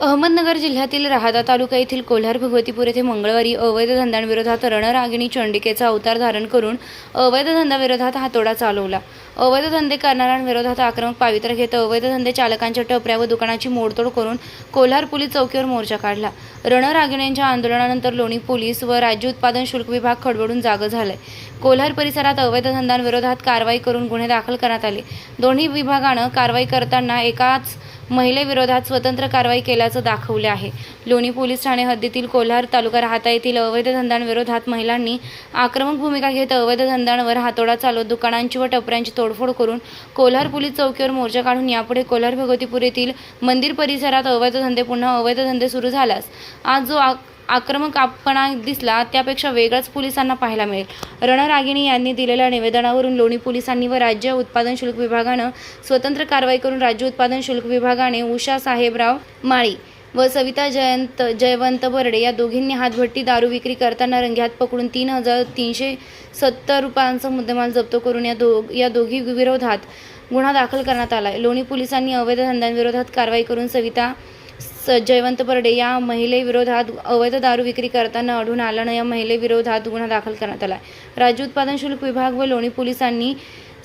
अहमदनगर जिल्ह्यातील राहाता तालुका येथील कोल्हार भगवतीपूर येथे मंगळवारी अवैध धंद्यांविरोधात रणरागिणी चंडिकेचा अवतार धारण करून अवैध धंद्याविरोधात हातोडा चालवला. अवैध धंदे करणाऱ्यांविरोधात आक्रमक पावित्र्य घेत अवैध धंदे चालकांच्या टपऱ्या व दुकानाची मोडतोड करून कोल्हार पोलीस चौकीवर मोर्चा काढला. रणरागिणींच्या आंदोलनानंतर लोणी पोलीस व राज्य उत्पादन शुल्क विभाग खडबडून जागं झालाय. कोल्हार परिसरात अवैध धंद्यांविरोधात कारवाई करून गुन्हे दाखल करण्यात आले. दोन्ही विभागानं कारवाई करताना एकाच महिलेविरोधात स्वतंत्र कारवाई केल्याचं दाखवले आहे. लोणी पोलीस ठाणे हद्दीतील कोल्हार तालुका राहता येथील अवैध धंद्यांविरोधात महिलांनी आक्रमक भूमिका घेत अवैध धंद्यांवर हातोडा चालवत दुकानांची व टपऱ्यांची तोडफोड करून कोल्हार पोलीस चौकीवर मोर्चा काढून यापुढे कोल्हार भगवतीपूर येथील मंदिर परिसरात अवैध धंदे पुन्हा अवैध धंदे सुरू झाल्यास आज जो आक्रमक आपणा दिसला त्यापेक्षा वेगळाच पोलिसांना पाहायला मिळेल. रणरागिणी यांनी दिलेल्या निवेदनावरून लोणी पोलिसांनी व राज्य उत्पादन शुल्क विभागानं स्वतंत्र कारवाई करून राज्य उत्पादन शुल्क विभागाने उषा साहेबराव माळी व सविता जयंत जयवंत बर्डे या दोघींनी हातभट्टी दारू विक्री करताना रंग्यात पकडून तीन हजार तीनशे सत्तर रुपयांचा मुद्देमाल जप्त करून या दो या दोघी विरोधात गुन्हा दाखल करण्यात आला आहे लोणी पोलिसांनी अवैध धंद्यांविरोधात कारवाई करून सविता स जयवंत बर्डे या महिलेविरोधात अवैध दारू विक्री करताना आढळून आल्यानं या महिलेविरोधात गुन्हा दाखल करण्यात आला आहे राज्य उत्पादन शुल्क विभाग व लोणी पोलिसांनी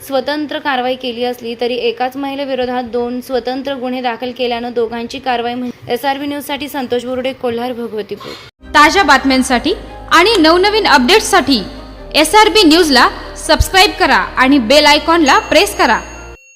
स्वतंत्र कारवाई केली असली तरी एकाच महिलेविरोधात दोन स्वतंत्र गुन्हे दाखल केल्यानं दोघांची कारवाई एस आर बी न्यूजसाठी संतोष बोर्डे कोल्हार भगवतीपूर. ताज्या बातम्यांसाठी आणि नवनवीन अपडेट्ससाठी एस आर बी न्यूजला सबस्क्राईब करा आणि बेल आयकॉनला प्रेस करा.